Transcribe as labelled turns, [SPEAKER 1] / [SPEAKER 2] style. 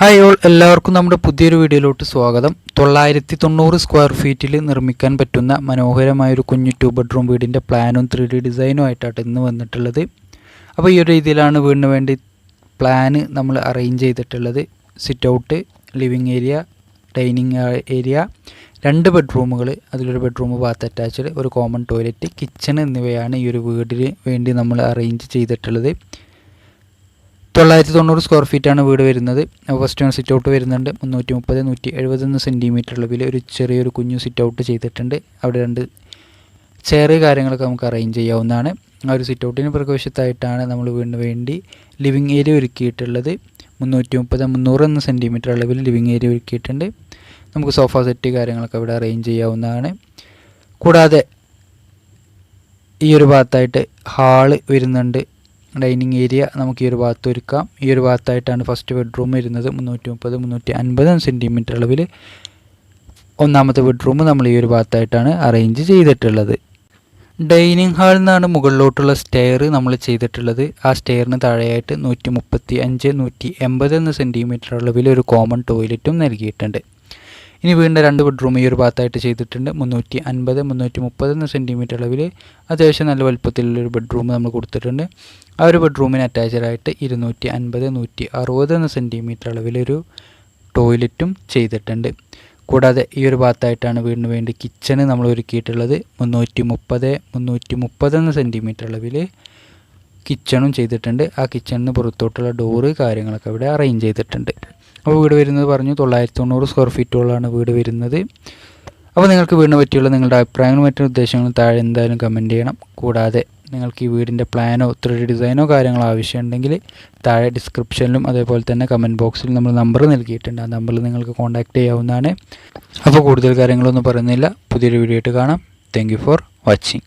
[SPEAKER 1] Hi all എല്ലാവർക്കും നമ്മുടെ പുതിയൊരു വീഡിയോയിലോട്ട് സ്വാഗതം. തൊള്ളായിരത്തി തൊണ്ണൂറ് സ്ക്വയർ ഫീറ്റിൽ നിർമ്മിക്കാൻ പറ്റുന്ന മനോഹരമായൊരു കുഞ്ഞു ടു ബെഡ്റൂം വീടിന്റെ പ്ലാനും ത്രീ ഡി ഡിസൈനും ആയിട്ടാണ് ഇന്ന് വന്നിട്ടുള്ളത്. അപ്പോൾ ഈ ഒരു രീതിയിലാണ് വീടിന് വേണ്ടി പ്ലാന് നമ്മൾ അറേഞ്ച് ചെയ്തിട്ടുള്ളത്. Sit out living area dining area രണ്ട് ബെഡ്റൂമുകൾ അതിലൊരു ബെഡ്റൂം ബാത്ത് അറ്റാച്ച്ഡ് ഒരു കോമൺ ടോയ്ലറ്റ് കിച്ചൺ എന്നിവയാണ് ഈ ഒരു വീടിന് വേണ്ടി നമ്മൾ അറേഞ്ച് ചെയ്തിട്ടുള്ളത്. തൊള്ളായിരത്തി തൊണ്ണൂറ് സ്ക്വയർ ഫീറ്റാണ് വീട് വരുന്നത്. ഫസ്റ്റ് വൺ സിറ്റ് ഔട്ട് വരുന്നുണ്ട്. മുന്നൂറ്റി മുപ്പത് നൂറ്റി എഴുപത്തൊന്ന് സെന്റിമീറ്റർ അളവിൽ ഒരു ചെറിയൊരു കുഞ്ഞു സിറ്റ് ഔട്ട് ചെയ്തിട്ടുണ്ട്. അവിടെ രണ്ട് ചെറിയ കാര്യങ്ങളൊക്കെ നമുക്ക് അറേഞ്ച് ചെയ്യാവുന്നതാണ്. ആ ഒരു സിറ്റ് ഔട്ടിന് പ്രകോശത്തായിട്ടാണ് നമ്മൾ വീടിന് വേണ്ടി ലിവിങ് ഏരിയ ഒരുക്കിയിട്ടുള്ളത്. മുന്നൂറ്റി മുപ്പത് മുന്നൂറ് എന്ന സെന്റിമീറ്റർ അളവിൽ ലിവിങ് ഏരിയ ഒരുക്കിയിട്ടുണ്ട്. നമുക്ക് സോഫ സെറ്റ് കാര്യങ്ങളൊക്കെ ഇവിടെ അറേഞ്ച് ചെയ്യാവുന്നതാണ്. കൂടാതെ ഈ ഒരു ഭാഗത്തായിട്ട് ഹാൾ വരുന്നുണ്ട്. ഡൈനിങ് ഏരിയ നമുക്ക് ഈ ഒരു ഭാഗത്ത് ഒരുക്കാം. ഈ ഒരു ഭാഗത്തായിട്ടാണ് ഫസ്റ്റ് ബെഡ്റൂം വരുന്നത് മുന്നൂറ്റി മുപ്പത് മുന്നൂറ്റി അൻപത് സെന്റിമീറ്റർ അളവിൽ ഒന്നാമത്തെ ബെഡ്റൂം നമ്മൾ ഈ ഒരു ഭാഗത്തായിട്ടാണ് അറേഞ്ച് ചെയ്തിട്ടുള്ളത്. ഡൈനിങ് ഹാളിൽ നിന്നാണ് മുകളിലോട്ടുള്ള സ്റ്റെയർ നമ്മൾ ചെയ്തിട്ടുള്ളത്. ആ സ്റ്റെയറിന് താഴെയായിട്ട് നൂറ്റി മുപ്പത്തി അഞ്ച് നൂറ്റി എൺപത് എന്ന സെന്റിമീറ്റർ അളവിൽ ഒരു കോമൺ ടോയ്ലറ്റും നൽകിയിട്ടുണ്ട്. ഇനി വീണ്ടും രണ്ട് ബെഡ്റൂം ഈ ഒരു ഭാഗത്തായിട്ട് ചെയ്തിട്ടുണ്ട്. മുന്നൂറ്റി അൻപത് മുന്നൂറ്റി മുപ്പത് സെന്റിമീറ്റർ അളവിൽ അത്യാവശ്യം നല്ല വലുപ്പത്തിലുള്ളൊരു ബെഡ്റൂം നമ്മൾ കൊടുത്തിട്ടുണ്ട്. ആ ഒരു ബെഡ്റൂമിന് അറ്റാച്ചഡായിട്ട് ഇരുന്നൂറ്റി അൻപത് നൂറ്റി അറുപത് എന്ന സെന്റിമീറ്റർ അളവിലൊരു ടോയ്ലറ്റും ചെയ്തിട്ടുണ്ട്. കൂടാതെ ഈ ഒരു ഭാഗത്തായിട്ടാണ് വീടിന് വേണ്ടി കിച്ചണ് നമ്മൾ ഒരുക്കിയിട്ടുള്ളത്. മുന്നൂറ്റി മുപ്പത് മുന്നൂറ്റി മുപ്പത് എന്ന സെന്റിമീറ്റർ അളവിൽ കിച്ചണും ചെയ്തിട്ടുണ്ട്. ആ കിച്ചണിന് പുറത്തോട്ടുള്ള ഡോറ് കാര്യങ്ങളൊക്കെ ഇവിടെ അറേഞ്ച് ചെയ്തിട്ടുണ്ട്. അപ്പോൾ വീട് വരുന്നത് പറഞ്ഞു തൊള്ളായിരത്തി തൊണ്ണൂറ് സ്ക്വയർ ഫീറ്റുകളാണ് വീട് വരുന്നത്. അപ്പോൾ നിങ്ങൾക്ക് വീടിനെ പറ്റിയുള്ള നിങ്ങളുടെ അഭിപ്രായങ്ങളും മറ്റു ഉദ്ദേശങ്ങളും താഴെ എന്തായാലും കമന്റ് ചെയ്യണം. കൂടാതെ നിങ്ങൾക്ക് ഈ വീടിന്റെ പ്ലാനോ ത്രീ ഡിസൈനോ കാര്യങ്ങളോ ആവശ്യമുണ്ടെങ്കിൽ താഴെ ഡിസ്ക്രിപ്ഷനിലും അതേപോലെ തന്നെ കമന്റ് ബോക്സിലും നമ്മൾ നമ്പർ നൽകിയിട്ടുണ്ട്. ആ നമ്പറിൽ നിങ്ങൾക്ക് കോൺടാക്റ്റ് ചെയ്യാവുന്നതാണ്. അപ്പോൾ കൂടുതൽ കാര്യങ്ങളൊന്നും പറയുന്നില്ല. പുതിയൊരു വീഡിയോ ആയിട്ട് കാണാം. Thank for watching